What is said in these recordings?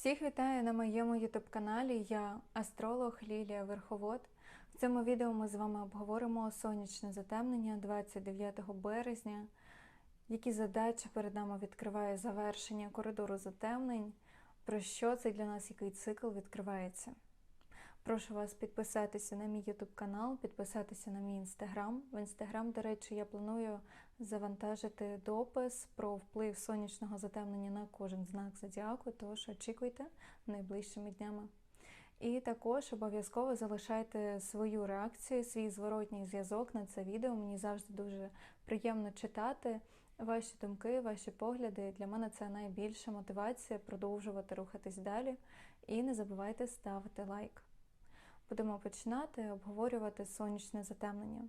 Всіх вітаю на моєму ютуб-каналі. Я астролог Лілія Верховод. В цьому відео ми з вами обговоримо сонячне затемнення 29 березня, які задачі перед нами відкриває завершення коридору затемнень, про що це для нас, який цикл відкривається. Прошу вас підписатися на мій ютуб канал, підписатися на мій інстаграм. В інстаграм, до речі, я планую завантажити допис про вплив сонячного затемнення на кожен знак зодіаку, тож очікуйте найближчими днями. І також обов'язково залишайте свою реакцію, свій зворотній зв'язок на це відео. Мені завжди дуже приємно читати ваші думки, ваші погляди. Для мене це найбільша мотивація продовжувати рухатись далі. І не забувайте ставити лайк. Будемо починати обговорювати сонячне затемнення.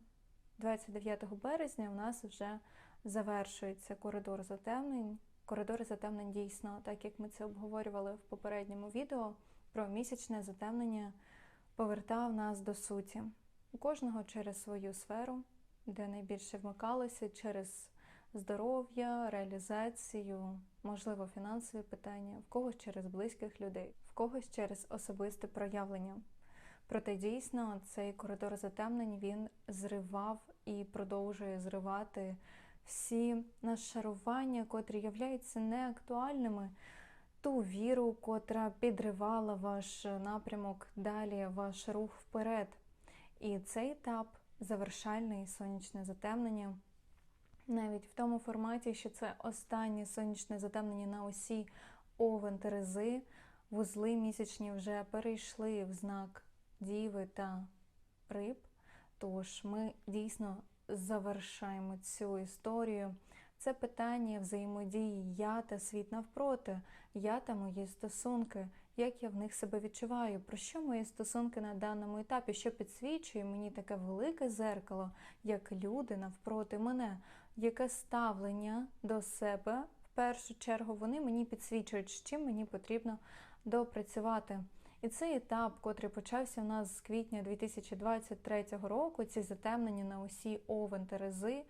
29 березня у нас вже завершується коридор затемнень. Коридор затемнень дійсно, так як ми це обговорювали в попередньому відео, про місячне затемнення повертав нас до суті. У кожного через свою сферу, де найбільше вмикалося, через здоров'я, реалізацію, можливо, фінансові питання, в когось через близьких людей, в когось через особисте проявлення. Проте дійсно цей коридор затемнень він зривав і продовжує зривати всі нашарування, котрі являються неактуальними, ту віру, котра підривала ваш напрямок далі, ваш рух вперед. І цей етап завершальний сонячне затемнення. Навіть в тому форматі, що це останнє сонячне затемнення на осі Овен Терези, вузли місячні вже перейшли в знак Діви та Риб. Тож ми дійсно завершаємо цю історію. Це питання взаємодії я та світ навпроти, я та мої стосунки, як я в них себе відчуваю, про що мої стосунки на даному етапі, що підсвічує мені таке велике зеркало, як люди навпроти мене, яке ставлення до себе в першу чергу вони мені підсвічують, з чим мені потрібно допрацювати. І цей етап, котрий почався у нас з квітня 2023 року, ці затемнення на усі Овен Терези,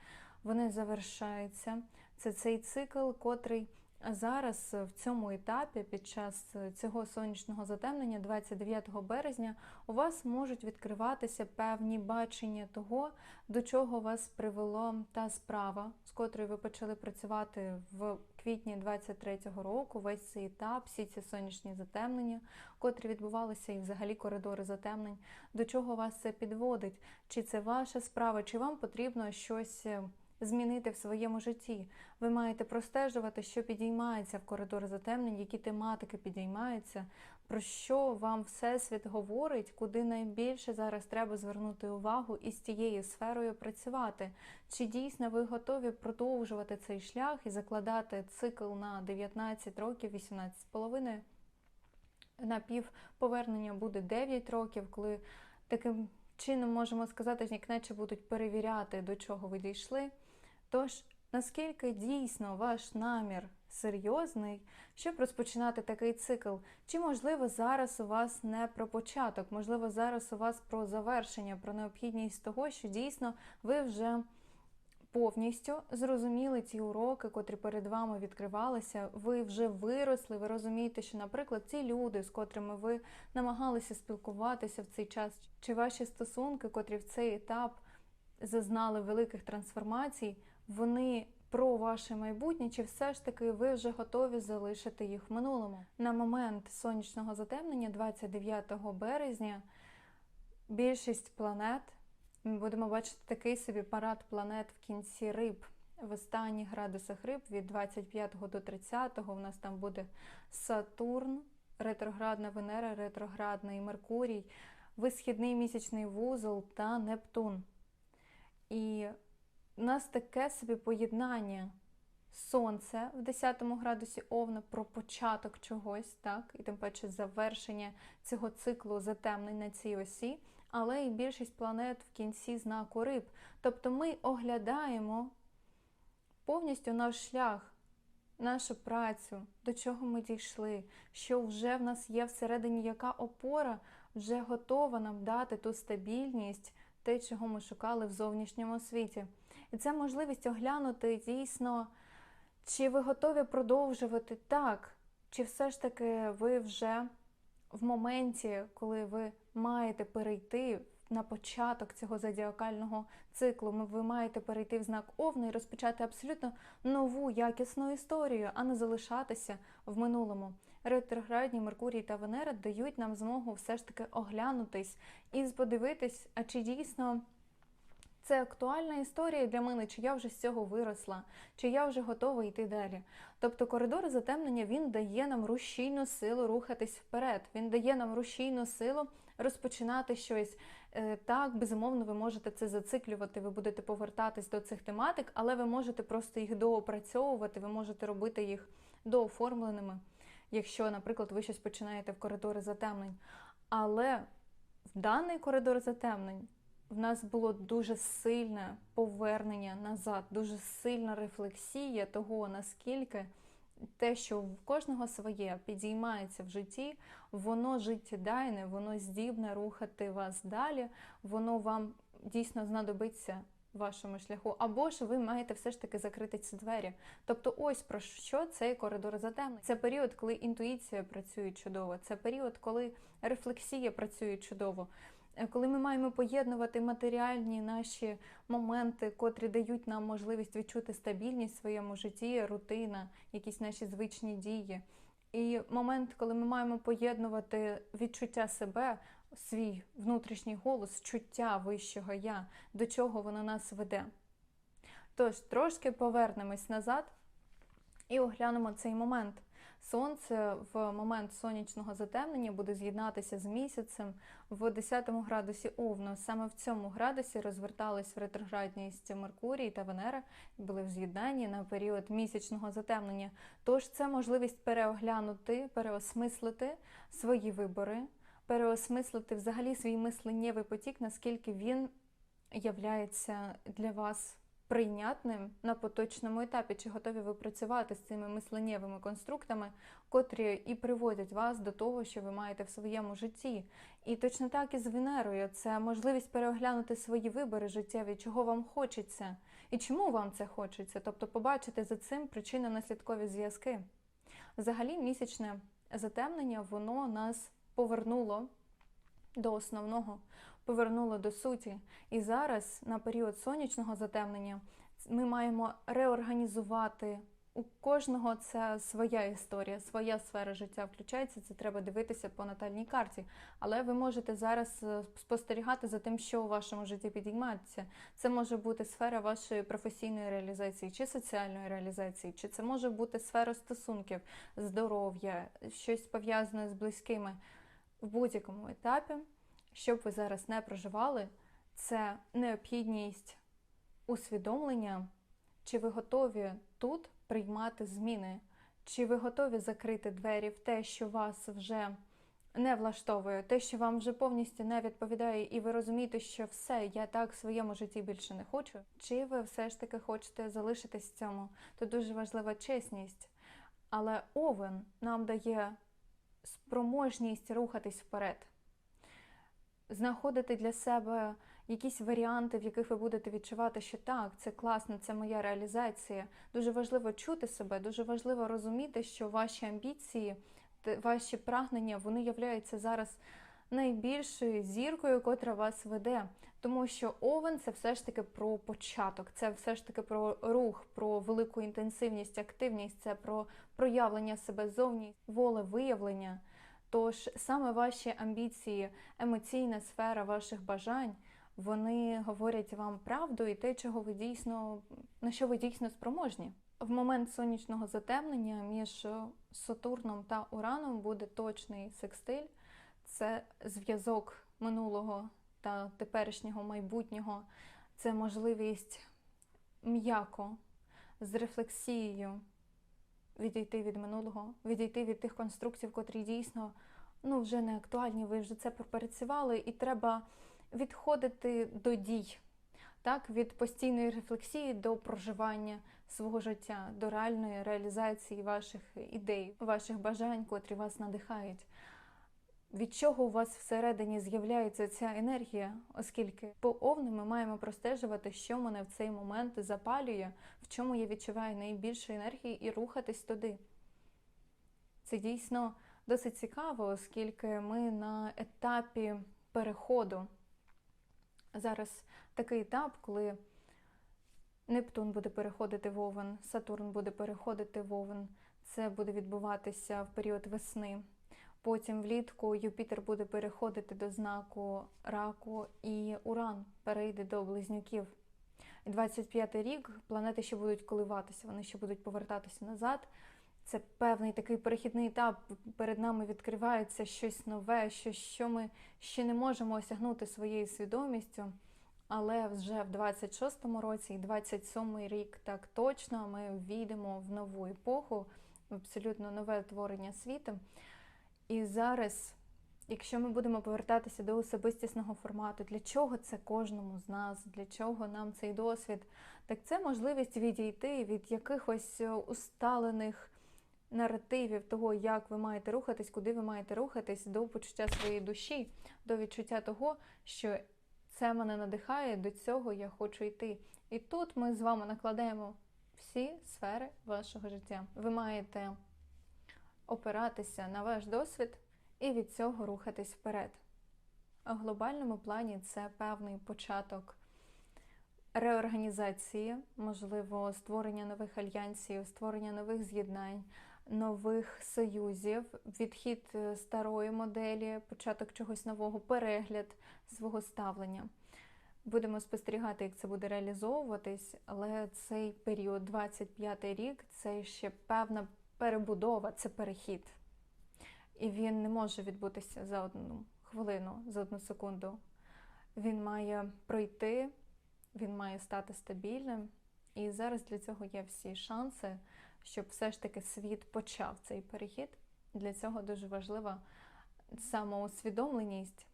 вони завершаються. Це цей цикл, котрий зараз в цьому етапі, під час цього сонячного затемнення, 29 березня, у вас можуть відкриватися певні бачення того, до чого вас привело та справа, з котрою ви почали працювати в квітні 23-го року, весь цей етап, всі ці сонячні затемнення, котрі відбувалися, і взагалі коридори затемнень, до чого вас це підводить? Чи це ваша справа, чи вам потрібно щось змінити в своєму житті? Ви маєте простежувати, що підіймається в коридор затемнень, які тематики підіймаються, про що вам Всесвіт говорить, куди найбільше зараз треба звернути увагу і з тією сферою працювати. Чи дійсно ви готові продовжувати цей шлях і закладати цикл на 19 років, 18,5? На півповернення буде 9 років, коли таким чином можемо сказати, як будуть перевіряти, до чого ви дійшли. Тож, наскільки дійсно ваш намір серйозний, щоб розпочинати такий цикл? Чи, можливо, зараз у вас не про початок, можливо, зараз у вас про завершення, про необхідність того, що дійсно ви вже повністю зрозуміли ті уроки, котрі перед вами відкривалися, ви вже виросли, ви розумієте, що, наприклад, ці люди, з котрими ви намагалися спілкуватися в цей час, чи ваші стосунки, котрі в цей етап зазнали великих трансформацій, вони про ваше майбутнє, чи все ж таки ви вже готові залишити їх в минулому? На момент сонячного затемнення, 29 березня, більшість планет. Ми будемо бачити такий собі парад планет в кінці риб. В останніх градусах риб від 25 до 30 у нас там буде Сатурн, ретроградна Венера, ретроградний Меркурій, висхідний місячний вузол та Нептун. І у нас таке собі поєднання Сонце в 10 градусі Овна про початок чогось, так, і тим паче завершення цього циклу затемнень на цій осі, але і більшість планет в кінці знаку риб. Тобто ми оглядаємо повністю наш шлях, нашу працю, до чого ми дійшли, що вже в нас є всередині, яка опора вже готова нам дати ту стабільність, те, чого ми шукали в зовнішньому світі. І це можливість оглянути дійсно, чи ви готові продовжувати так. Чи все ж таки ви вже в моменті, коли ви маєте перейти на початок цього зодіакального циклу, ви маєте перейти в знак Овна і розпочати абсолютно нову якісну історію, а не залишатися в минулому. Ретроградні Меркурій та Венера дають нам змогу все ж таки оглянутись і подивитись, а чи дійсно це актуальна історія для мене, чи я вже з цього виросла, чи я вже готова йти далі. Тобто коридор затемнення він дає нам рушійну силу рухатись вперед. Він дає нам рушійну силу розпочинати щось. Е, Так, безумовно, ви можете це зациклювати, ви будете повертатись до цих тематик, але ви можете просто їх доопрацьовувати, ви можете робити їх дооформленими, якщо, наприклад, ви щось починаєте в коридорі затемнень. Але в даний коридор затемнень в нас було дуже сильне повернення назад, дуже сильна рефлексія того, наскільки те, що в кожного своє підіймається в житті, воно життєдайне, воно здібне рухати вас далі, воно вам дійсно знадобиться вашому шляху, або ж ви маєте все ж таки закрити ці двері. Тобто, ось про що цей коридор затемнень. Це період, коли інтуїція працює чудово, це період, коли рефлексія працює чудово. Е, Коли ми маємо поєднувати матеріальні наші моменти, котрі дають нам можливість відчути стабільність в своєму житті, рутина, якісь наші звичні дії. І момент, коли ми маємо поєднувати відчуття себе, свій внутрішній голос, чуття вищого я, до чого воно нас веде. Тож трошки повернемось назад і оглянемо цей момент. Сонце в момент сонячного затемнення буде з'єднатися з місяцем в 10 градусі Овна. Саме в цьому градусі розвертались в ретроградність Меркурій та Венера були в з'єднанні на період місячного затемнення. Тож це можливість переоглянути, переосмислити свої вибори, переосмислити взагалі свій мисленнєвий потік, наскільки він являється для вас прийнятним на поточному етапі, чи готові ви працювати з цими мисленнєвими конструктами, котрі і приводять вас до того, що ви маєте в своєму житті. І точно так і з Венерою. Це можливість переглянути свої вибори життєві, чого вам хочеться. І чому вам це хочеться, тобто побачити за цим причинно-наслідкові зв'язки. Взагалі, місячне затемнення воно нас повернуло до основного, повернуло до суті. І зараз, на період сонячного затемнення, ми маємо реорганізувати. У кожного це своя історія, своя сфера життя включається. Це треба дивитися по натальній карті. Але ви можете зараз е, спостерігати за тим, що у вашому житті підіймається. Це може бути сфера вашої професійної реалізації чи соціальної реалізації, чи це може бути сфера стосунків, здоров'я, щось пов'язане з близькими в будь-якому етапі, щоб ви зараз не проживали, це необхідність усвідомлення, чи ви готові тут приймати зміни, чи ви готові закрити двері в те, що вас вже не влаштовує, те, що вам вже повністю не відповідає, і ви розумієте, що все, я так в своєму житті більше не хочу. Чи ви все ж таки хочете залишитись в цьому? Тут дуже важлива чесність. Але овен нам дає спроможність рухатись вперед, знаходити для себе якісь варіанти, в яких ви будете відчувати, що так, це класно, це моя реалізація. Дуже важливо чути себе, дуже важливо розуміти, що ваші амбіції, ваші прагнення, вони являються зараз найбільшою зіркою, котра вас веде. Тому що овен це все ж таки про початок, це все ж таки про рух, про велику інтенсивність, активність, це про проявлення себе зовні, волевиявлення. Тож саме ваші амбіції, емоційна сфера ваших бажань, вони говорять вам правду і те, чого ви дійсно на що ви дійсно спроможні. В момент сонячного затемнення між Сатурном та Ураном буде точний секстиль. Це зв'язок минулого та теперішнього майбутнього. Це можливість м'яко з рефлексією відійти від минулого, відійти від тих конструктів, котрі дійсно ну, вже не актуальні, ви вже це пропрацювали, і треба відходити до дій, так, від постійної рефлексії до проживання свого життя, до реальної реалізації ваших ідей, ваших бажань, котрі вас надихають. Від чого у вас всередині з'являється ця енергія, оскільки по овну ми маємо простежувати, що мене в цей момент запалює, в чому я відчуваю найбільше енергії, і рухатись туди. Це дійсно досить цікаво, оскільки ми на етапі переходу. Зараз такий етап, коли Нептун буде переходити в Овен, Сатурн буде переходити в Овен. Це буде відбуватися в період весни. Потім влітку Юпітер буде переходити до знаку раку, і Уран перейде до близнюків. І 25-й рік планети ще будуть коливатися, вони ще будуть повертатися назад. Це певний такий перехідний етап. Перед нами відкривається щось нове, щось, що ми ще не можемо осягнути своєю свідомістю. Але вже в 26-му році і 27-й рік так точно ми війдемо в нову епоху, в абсолютно нове творення світу. І зараз, якщо ми будемо повертатися до особистісного формату, для чого це кожному з нас, для чого нам цей досвід, так це можливість відійти від якихось усталених наративів того, як ви маєте рухатись, куди ви маєте рухатись, до почуття своєї душі, до відчуття того, що це мене надихає, до цього я хочу йти. І тут ми з вами накладаємо всі сфери вашого життя. Ви маєте опиратися на ваш досвід і від цього рухатись вперед. У глобальному плані це певний початок реорганізації, можливо, створення нових альянсів, створення нових з'єднань, нових союзів, відхід е, старої моделі, початок чогось нового, перегляд свого ставлення. Будемо спостерігати, як це буде реалізовуватись, але цей період, 25 рік, це ще певна перебудова, це перехід. І він не може відбутися за одну хвилину, за одну секунду. Він має пройти, він має стати стабільним. І зараз для цього є всі шанси, щоб все ж таки світ почав цей перехід. Для цього дуже важлива самоусвідомленість.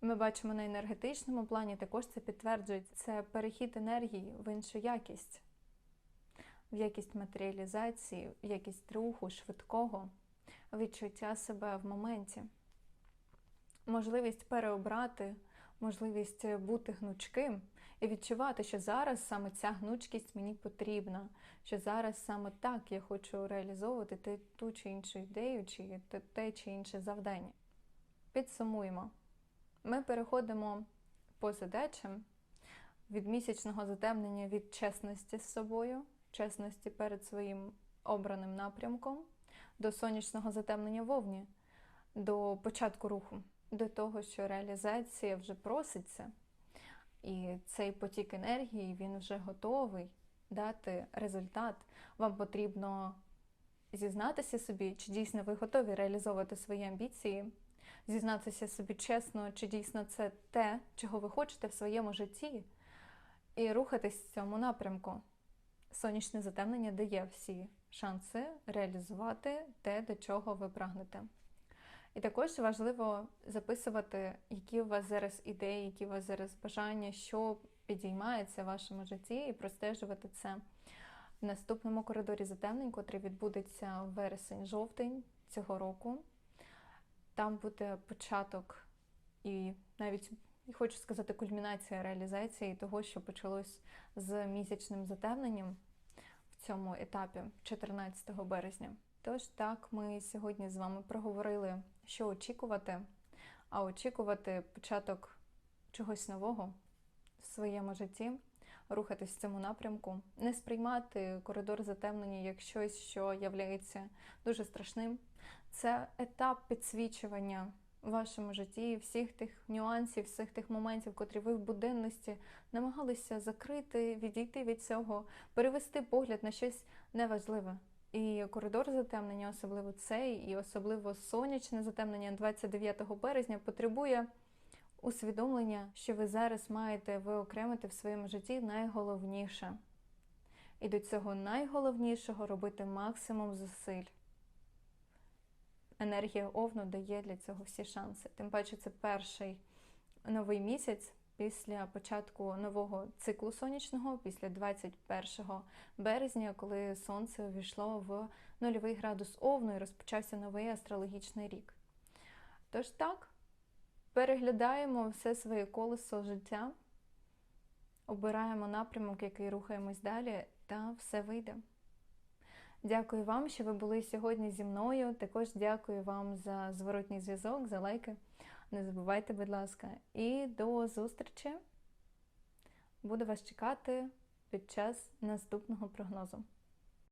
Ми бачимо на енергетичному плані, також це підтверджується. Це перехід енергії в іншу якість, в якість матеріалізації, в якість руху, швидкого, відчуття себе в моменті, можливість переобрати, можливість бути гнучким і відчувати, що зараз саме ця гнучкість мені потрібна, що зараз саме так я хочу реалізовувати ту чи іншу ідею, чи те чи інше завдання. Підсумуємо. Ми переходимо по задачам від місячного затемнення від чесності з собою, чесності перед своїм обраним напрямком, до сонячного затемнення вовні, до початку руху, до того, що реалізація вже проситься, і цей потік енергії він вже готовий дати результат. Вам потрібно зізнатися собі, чи дійсно ви готові реалізовувати свої амбіції зізнатися собі чесно, чи дійсно це те, чого ви хочете в своєму житті, і рухатись в цьому напрямку. Сонячне затемнення дає всі шанси реалізувати те, до чого ви прагнете. І також важливо записувати, які у вас зараз ідеї, які у вас зараз бажання, що підіймається в вашому житті, і простежувати це в наступному коридорі затемнень, котрий відбудеться в вересень-жовтень цього року. Там буде початок і навіть хочу сказати, кульмінація реалізації того, що почалось з місячним затемненням в цьому етапі 14 березня. Тож так, ми сьогодні з вами проговорили, що очікувати, а очікувати початок чогось нового в своєму житті, рухатись в цьому напрямку, не сприймати коридор затемнення як щось, що являється дуже страшним. Це етап підсвічування в вашому житті всіх тих нюансів, всіх тих моментів, котрі ви в буденності намагалися закрити, відійти від цього, перевести погляд на щось неважливе. І коридор затемнення, особливо цей, і особливо сонячне затемнення 29 березня, потребує усвідомлення, що ви зараз маєте виокремити в своєму житті найголовніше. І до цього найголовнішого робити максимум зусиль енергія овну дає для цього всі шанси. Тим паче, це перший новий місяць після початку нового циклу сонячного, після 21 березня, коли сонце увійшло в нульовий градус овну і розпочався новий астрологічний рік. Тож так, переглядаємо все своє колесо життя, обираємо напрямок, який рухаємось далі, та все вийде. Дякую вам, що ви були сьогодні зі мною. Також дякую вам за зворотній зв'язок, за лайки. Не забувайте, будь ласка. І до зустрічі. Буду вас чекати під час наступного прогнозу.